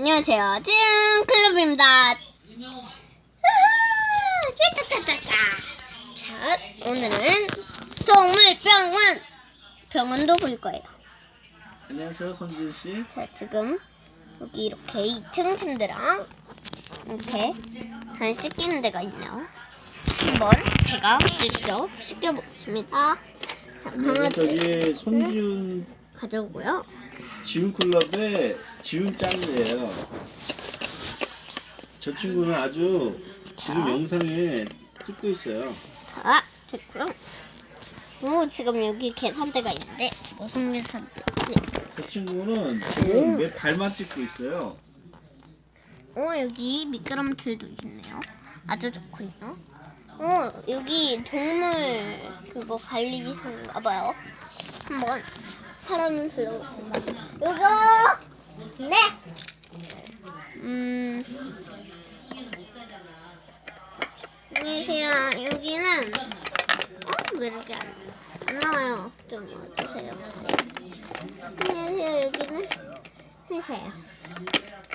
안녕하세요. 찐 클럽입니다. 짜짜짜짜짜. 자, 오늘은 동물병원 병원도 볼 거예요. 안녕하세요, 선진 씨. 자, 지금 여기 이렇게 2층 침대랑 이렇게 잘 씻기는 데가 있네요. 한번 제가 직접 씻겨보겠습니다. 자, 네, 강아지 저기 손지훈 가져오고요. 지훈 클럽의 지훈 짱이에요. 저 친구는 아주 지금 영상에 찍고 있어요. 자, 됐고요. 오, 지금 여기 계산대가 있는데 무슨 계산대지? 저 친구는 지금 내 발만 찍고 있어요. 오, 여기 미끄럼틀도 있네요. 아주 좋군요. 오, 여기 동물 그거 관리소인가 봐요. 한번 사람을 불러보겠습니다. 여기요! 네! 음. 안녕하세요. 여기는, 어? 왜 이렇게 안, 안 나와요? 좀 와주세요. 네. 안녕하세요. 여기는 회사예요.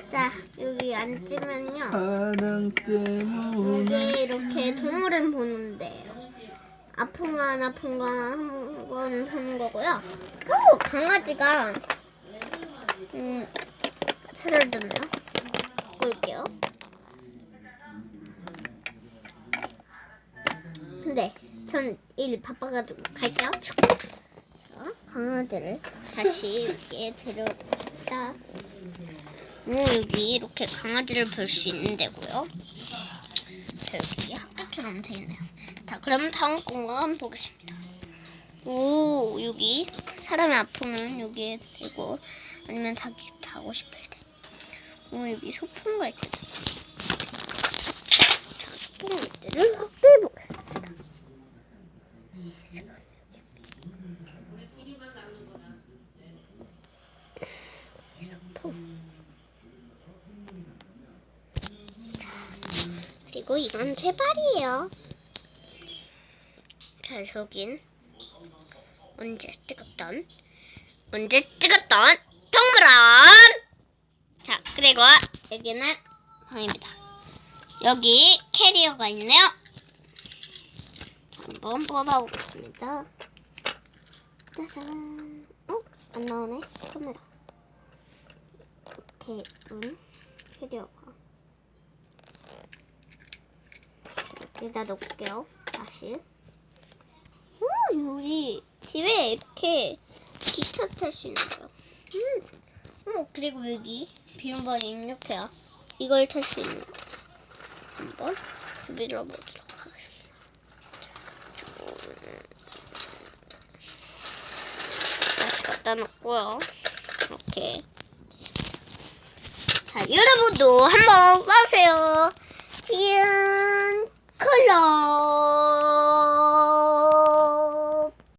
자, 여기 앉으면요. 사랑 때문에 이게 이렇게 동물은 보는데요. 아픈 거 안 아픈 거 한건 보는 거고요. 오, 강아지가 음 쓰러졌네요. 볼게요. 근데 전 일 바빠가지고 갈게요. 자, 강아지를 다시 이렇게 데려오겠습니다. 오, 여기 이렇게 강아지를 볼 수 있는 데고요. 자, 여기 학교 처럼 돼 있네요. 자, 그럼 다음 공간 보겠습니다. 오, 여기 사람이 아프면 여기에 대고 아니면 자기 자고 싶을 때. 오, 여기 소품가 있거든요. 자, 소품 때를 확대해 보겠습니다. 그리고 이건 제 발이에요. 자, 여긴 언제 찍었던 언제 찍었던 동그란 자, 그리고 여기는 방입니다. 여기 캐리어가 있네요. 자, 한번 뽑아보겠습니다. 짜잔. 어? 안 나오네. 카메라. 이렇게 예쁜 캐리어가. 여기다 놓을게요. 다시. 오, 여기 집에 이렇게 기차 탈 수 있는 거요. 음. 어, 그리고 여기 비밀번호 입력해요. 이걸 탈 수 있는 거. 한번 밀어보도록 하겠습니다. 다시 갖다 놓고요. 이렇게. 자, 여러분도 한번 와보세요.